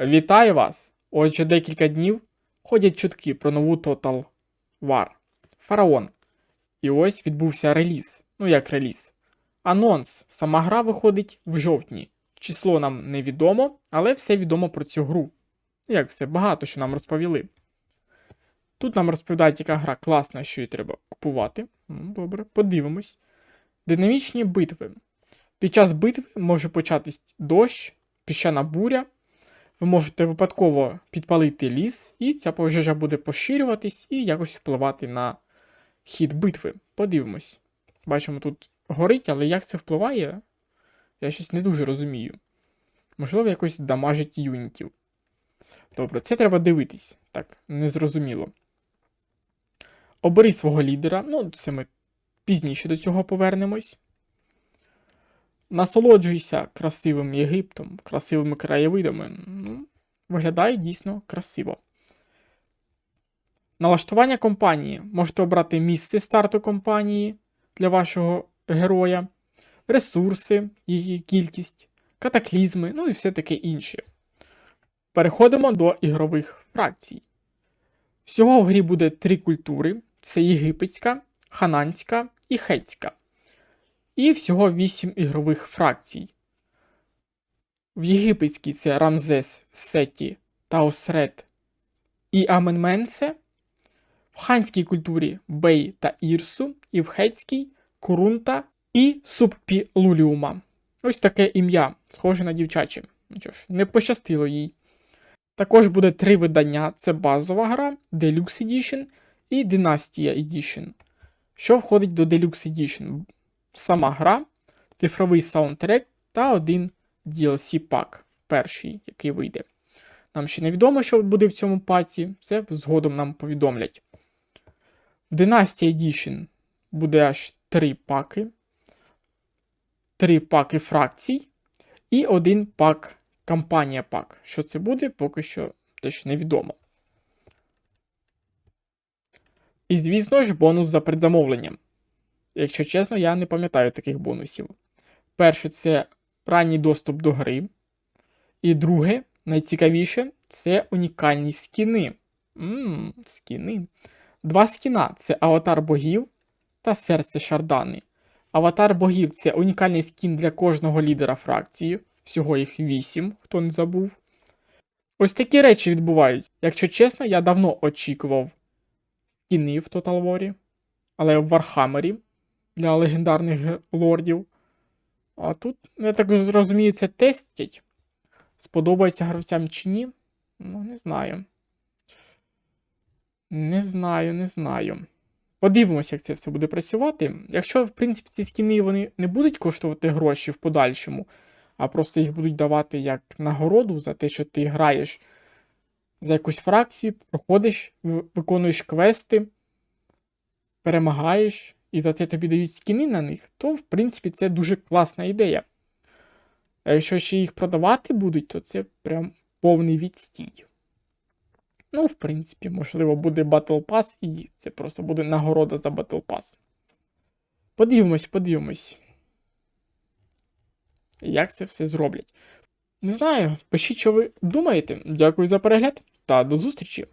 Вітаю вас! Отже, декілька днів ходять чутки про нову Total War Фараон. І ось відбувся реліз. Ну як реліз. Анонс. Сама гра виходить в жовтні. Число нам невідомо, але все відомо про цю гру. Як все, багато що нам розповіли. Тут нам розповідають, яка гра класна, що її треба купувати. Ну, добре, подивимось. Динамічні битви. Під час битви може початись дощ, піщана буря. Ви можете випадково підпалити ліс, і ця пожежа буде поширюватись і якось впливати на хід битви. Подивимось. Бачимо, тут горить, але як це впливає, я щось не дуже розумію. Можливо, якось дамажить юнітів. Добре, це треба дивитись. Так, незрозуміло. Обери свого лідера. Ну, це ми пізніше до цього повернемось. Насолоджуйся красивим Єгиптом, красивими краєвидами. Ну, виглядає дійсно красиво. Налаштування компанії. Можете обрати місце старту компанії для вашого героя, ресурси, її кількість, катаклізми, ну і все таке інше. Переходимо до ігрових фракцій. Всього в грі буде три культури: це єгипетська, хананська і хетська. І всього 8 ігрових фракцій. В єгипетській це Рамзес, Сеті, Таосрет і Аменменсе. В ханській культурі Бей та Ірсу, і в хетській Курунта і Субпілуліума. Ось таке ім'я, схоже на дівчаче. Ж, не пощастило їй. Також буде три видання: це базова гра, Deluxe Edition і Dynastia Edition. Що входить до Deluxe Edition? Сама гра, цифровий саундтрек та один DLC пак, перший, який вийде. Нам ще невідомо, що буде в цьому паці, це згодом нам повідомлять. В Dynasty Edition буде аж три паки, три паки фракцій і один пак кампанія пак. Що це буде, поки що теж невідомо. І, звісно ж, бонус за предзамовленням. Якщо чесно, я не пам'ятаю таких бонусів. Перше, це ранній доступ до гри. І друге, найцікавіше, це унікальні скіни. Ммм, скіни. Два скіна це аватар богів та серце Шардани. Аватар богів це унікальний скін для кожного лідера фракції. Всього їх 8, хто не забув. Ось такі речі відбуваються. Якщо чесно, я давно очікував скіни в Total War, але в Вархаммері для легендарних лордів. А тут, я так розумію, це тестять. Сподобається гравцям чи ні? Ну, не знаю. Не знаю, не знаю. Подивимося, як це все буде працювати. Якщо, в принципі, ці скіни вони не будуть коштувати гроші в подальшому, а просто їх будуть давати як нагороду за те, що ти граєш за якусь фракцію, проходиш, виконуєш квести, перемагаєш, і за це тобі дають скіни на них, то, в принципі, це дуже класна ідея. А якщо ще їх продавати будуть, то це прям повний відстій. Ну, в принципі, можливо, буде Battle Pass, і це просто буде нагорода за Battle Pass. Подивимось, подивимось. Як це все зроблять. Не знаю, пишіть, що ви думаєте. Дякую за перегляд та до зустрічі!